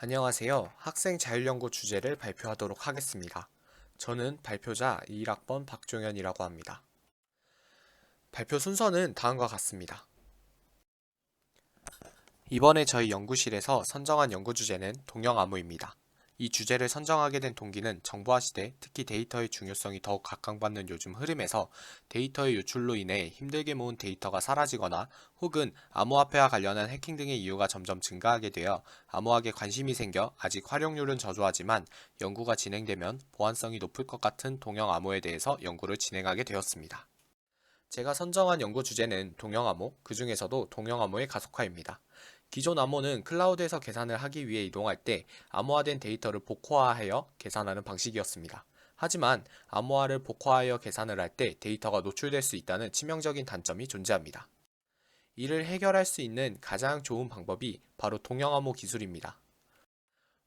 안녕하세요. 학생 자율연구 주제를 발표하도록 하겠습니다. 저는 발표자 21학번 박종현이라고 합니다. 발표 순서는 다음과 같습니다. 이번에 저희 연구실에서 선정한 연구 주제는 동영암호입니다. 이 주제를 선정하게 된 동기는 정보화 시대, 특히 데이터의 중요성이 더욱 각광받는 요즘 흐름에서 데이터의 유출로 인해 힘들게 모은 데이터가 사라지거나 혹은 암호화폐와 관련한 해킹 등의 이유가 점점 증가하게 되어 암호학에 관심이 생겨 아직 활용률은 저조하지만 연구가 진행되면 보안성이 높을 것 같은 동영 암호에 대해서 연구를 진행하게 되었습니다. 제가 선정한 연구 주제는 동영 암호, 그 중에서도 동영 암호의 가속화입니다. 기존 암호는 클라우드에서 계산을 하기 위해 이동할 때 암호화된 데이터를 복호화하여 계산하는 방식이었습니다. 하지만 암호화를 복호하여 계산을 할 때 데이터가 노출될 수 있다는 치명적인 단점이 존재합니다. 이를 해결할 수 있는 가장 좋은 방법이 바로 동영암호 기술입니다.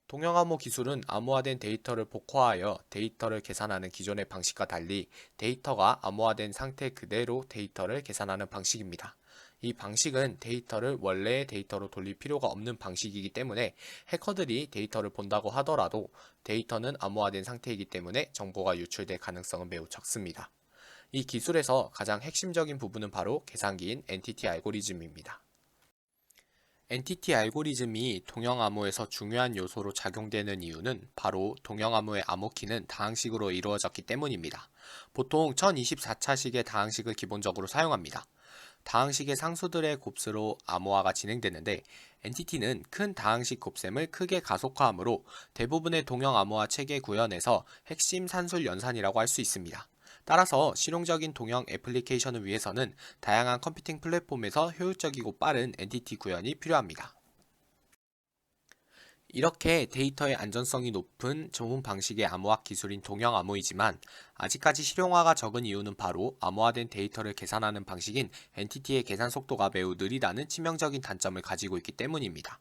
동영암호 기술은 암호화된 데이터를 복호하여 데이터를 계산하는 기존의 방식과 달리 데이터가 암호화된 상태 그대로 데이터를 계산하는 방식입니다. 이 방식은 데이터를 원래의 데이터로 돌릴 필요가 없는 방식이기 때문에 해커들이 데이터를 본다고 하더라도 데이터는 암호화된 상태이기 때문에 정보가 유출될 가능성은 매우 적습니다. 이 기술에서 가장 핵심적인 부분은 바로 계산기인 NTT 알고리즘입니다. NTT 알고리즘이 동영 암호에서 중요한 요소로 작용되는 이유는 바로 동영 암호의 암호키는 다항식으로 이루어졌기 때문입니다. 보통 1024차식의 다항식을 기본적으로 사용합니다. 다항식의 상수들의 곱수로 암호화가 진행되는데 NTT는 큰 다항식 곱셈을 크게 가속화하므로 대부분의 동영 암호화 체계 구현에서 핵심 산술 연산이라고 할 수 있습니다. 따라서 실용적인 동영 애플리케이션을 위해서는 다양한 컴퓨팅 플랫폼에서 효율적이고 빠른 NTT 구현이 필요합니다. 이렇게 데이터의 안전성이 높은 좋은 방식의 암호화 기술인 동영 암호이지만 아직까지 실용화가 적은 이유는 바로 암호화된 데이터를 계산하는 방식인 NTT의 계산 속도가 매우 느리다는 치명적인 단점을 가지고 있기 때문입니다.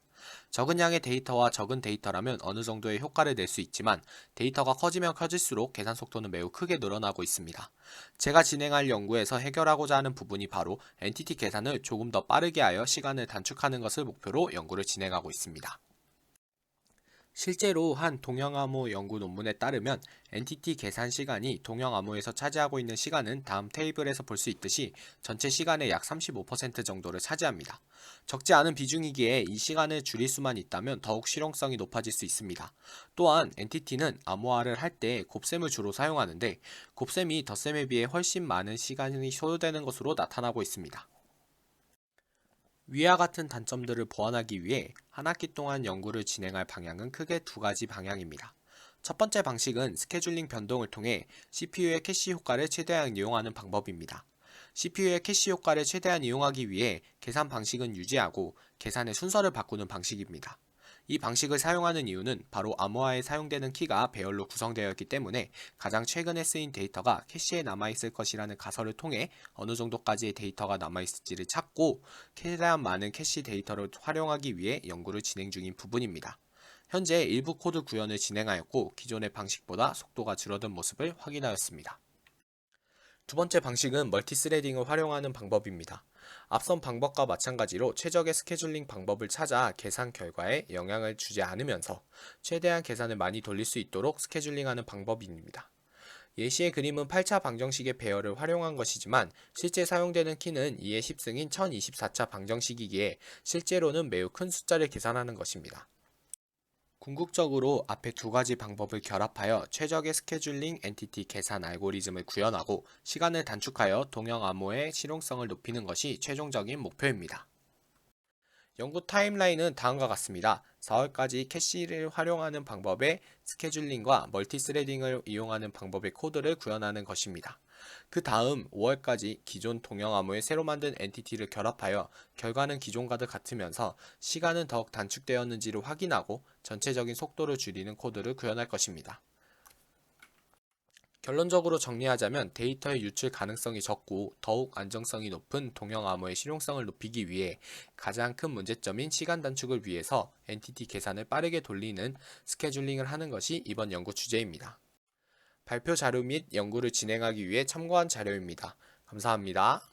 적은 양의 데이터와 적은 데이터라면 어느 정도의 효과를 낼 수 있지만 데이터가 커지면 커질수록 계산 속도는 매우 크게 늘어나고 있습니다. 제가 진행할 연구에서 해결하고자 하는 부분이 바로 NTT 계산을 조금 더 빠르게 하여 시간을 단축하는 것을 목표로 연구를 진행하고 있습니다. 실제로 한 동영암호 연구 논문에 따르면 NTT 계산 시간이 동영암호에서 차지하고 있는 시간은 다음 테이블에서 볼 수 있듯이 전체 시간의 약 35% 정도를 차지합니다. 적지 않은 비중이기에 이 시간을 줄일 수만 있다면 더욱 실용성이 높아질 수 있습니다. 또한 NTT는 암호화를 할 때 곱셈을 주로 사용하는데 곱셈이 덧셈에 비해 훨씬 많은 시간이 소요되는 것으로 나타나고 있습니다. 위와 같은 단점들을 보완하기 위해 한 학기 동안 연구를 진행할 방향은 크게 두 가지 방향입니다. 첫 번째 방식은 스케줄링 변동을 통해 CPU의 캐시 효과를 최대한 이용하는 방법입니다. CPU의 캐시 효과를 최대한 이용하기 위해 계산 방식은 유지하고 계산의 순서를 바꾸는 방식입니다. 이 방식을 사용하는 이유는 바로 암호화에 사용되는 키가 배열로 구성되어 있기 때문에 가장 최근에 쓰인 데이터가 캐시에 남아있을 것이라는 가설을 통해 어느 정도까지의 데이터가 남아있을지를 찾고 최대한 많은 캐시 데이터를 활용하기 위해 연구를 진행 중인 부분입니다. 현재 일부 코드 구현을 진행하였고 기존의 방식보다 속도가 줄어든 모습을 확인하였습니다. 두 번째 방식은 멀티스레딩을 활용하는 방법입니다. 앞선 방법과 마찬가지로 최적의 스케줄링 방법을 찾아 계산 결과에 영향을 주지 않으면서 최대한 계산을 많이 돌릴 수 있도록 스케줄링하는 방법입니다. 예시의 그림은 8차 방정식의 배열을 활용한 것이지만 실제 사용되는 키는 2의 10승인 1024차 방정식이기에 실제로는 매우 큰 숫자를 계산하는 것입니다. 궁극적으로 앞에 두 가지 방법을 결합하여 최적의 스케줄링 엔티티 계산 알고리즘을 구현하고 시간을 단축하여 동형 암호의 실용성을 높이는 것이 최종적인 목표입니다. 연구 타임라인은 다음과 같습니다. 4월까지 캐시를 활용하는 방법의 스케줄링과 멀티스레딩을 이용하는 방법의 코드를 구현하는 것입니다. 그 다음 5월까지 기존 동영 암호에 새로 만든 엔티티를 결합하여 결과는 기존과도 같으면서 시간은 더욱 단축되었는지를 확인하고 전체적인 속도를 줄이는 코드를 구현할 것입니다. 결론적으로 정리하자면 데이터의 유출 가능성이 적고 더욱 안정성이 높은 동영 암호의 실용성을 높이기 위해 가장 큰 문제점인 시간 단축을 위해서 엔티티 계산을 빠르게 돌리는 스케줄링을 하는 것이 이번 연구 주제입니다. 발표 자료 및 연구를 진행하기 위해 참고한 자료입니다. 감사합니다.